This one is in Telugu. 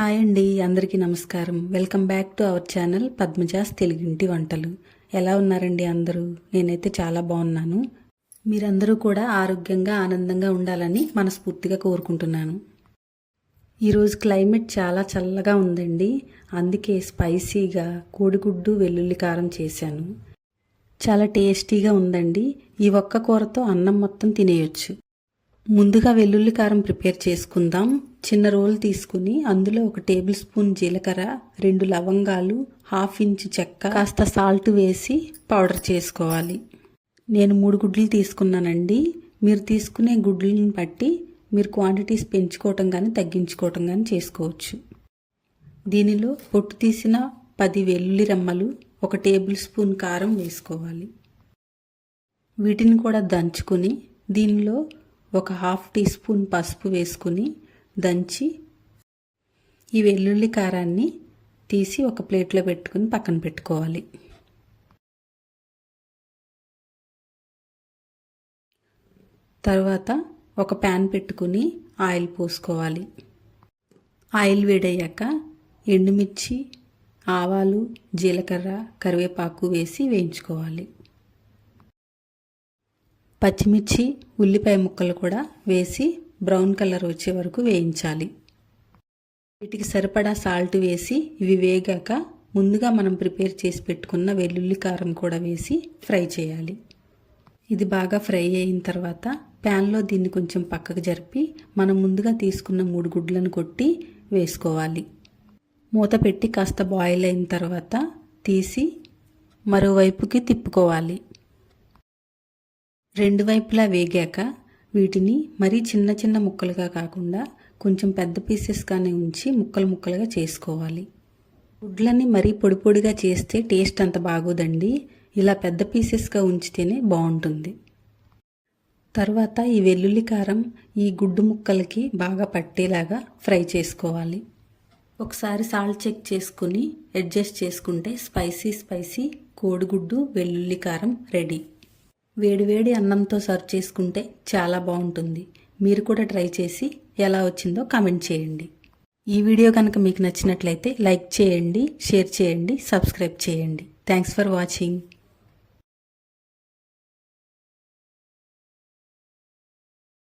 హాయ్ అండి అందరికీ నమస్కారం. Welcome back to our channel Padmaja's తెలుగింటి వంటలు. ఎలా ఉన్నారండి అందరూ? నేనైతే చాలా బాగున్నాను. మీరందరూ కూడా ఆరోగ్యంగా ఆనందంగా ఉండాలని మనస్ఫూర్తిగా కోరుకుంటున్నాను. ఈరోజు క్లైమేట్ చాలా చల్లగా ఉందండి. అందుకే స్పైసీగా కోడిగుడ్డు వెల్లుల్లి కారం చేశాను. చాలా టేస్టీగా ఉందండి. ఈ ఒక్క కూరతో అన్నం మొత్తం తినేయొచ్చు. ముందుగా వెల్లుల్లి కారం ప్రిపేర్ చేసుకుందాం. చిన్న రోల్ తీసుకుని అందులో ఒక టేబుల్ స్పూన్ జీలకర్ర రెండు లవంగాలు హాఫ్ ఇంచ్ చెక్క కాస్త సాల్ట్ వేసి పౌడర్ చేసుకోవాలి. నేను మూడు గుడ్లు తీసుకున్నానండి. మీరు తీసుకునే గుడ్లను బట్టి మీరు క్వాంటిటీస్ పెంచుకోవటం కానీ తగ్గించుకోవటం కానీ చేసుకోవచ్చు. దీనిలో పొట్టు తీసిన పది వెల్లుల్లి రెమ్మలు ఒక టేబుల్ స్పూన్ కారం వేసుకోవాలి. వీటిని కూడా దంచుకొని దీనిలో ఒక హాఫ్ టీ స్పూన్ పసుపు వేసుకుని దంచి ఈ వెల్లుల్లి కారాన్ని తీసి ఒక ప్లేట్లో పెట్టుకుని పక్కన పెట్టుకోవాలి. తర్వాత ఒక ప్యాన్ పెట్టుకుని ఆయిల్ పోసుకోవాలి. ఆయిల్ వేడయ్యాక ఎండుమిర్చి ఆవాలు జీలకర్ర కరివేపాకు వేసి వేయించుకోవాలి. పచ్చిమిర్చి ఉల్లిపాయ ముక్కలు కూడా వేసి బ్రౌన్ కలర్ వచ్చే వరకు వేయించాలి. వీటికి సరిపడా సాల్ట్ వేసి ఇవి వేగాక ముందుగా మనం ప్రిపేర్ చేసి పెట్టుకున్న వెల్లుల్లి కారం కూడా వేసి ఫ్రై చేయాలి. ఇది బాగా ఫ్రై అయిన తర్వాత ప్యాన్లో దీన్ని కొంచెం పక్కకు జరిపి మనం ముందుగా తీసుకున్న మూడు గుడ్లను కొట్టి వేసుకోవాలి. మూత పెట్టి కాస్త బాయిల్ అయిన తర్వాత తీసి మరోవైపుకి తిప్పుకోవాలి. రెండు వైపులా వేగాక వీటిని మరీ చిన్న చిన్న ముక్కలుగా కాకుండా కొంచెం పెద్ద పీసెస్గానే ఉంచి ముక్కలు ముక్కలుగా చేసుకోవాలి. గుడ్లని మరీ పొడి పొడిగా చేస్తే టేస్ట్ అంత బాగోదండి. ఇలా పెద్ద పీసెస్గా ఉంచితేనే బాగుంటుంది. తర్వాత ఈ వెల్లుల్లి కారం ఈ గుడ్డు ముక్కలకి బాగా పట్టేలాగా ఫ్రై చేసుకోవాలి. ఒకసారి సాల్ట్ చెక్ చేసుకుని అడ్జస్ట్ చేసుకుంటే స్పైసీ స్పైసీ కోడిగుడ్డు వెల్లుల్లి కారం రెడీ వేడివేడి అన్నంతో సర్వ్ చేసుకుంటే చాలా బాగుంటుంది. మీరు కూడా ట్రై చేసి ఎలా వచ్చిందో కామెంట్ చేయండి. ఈ వీడియో కనుక మీకు నచ్చినట్లయితే లైక్ చేయండి షేర్ చేయండి సబ్స్క్రైబ్ చేయండి. Thanks for watching.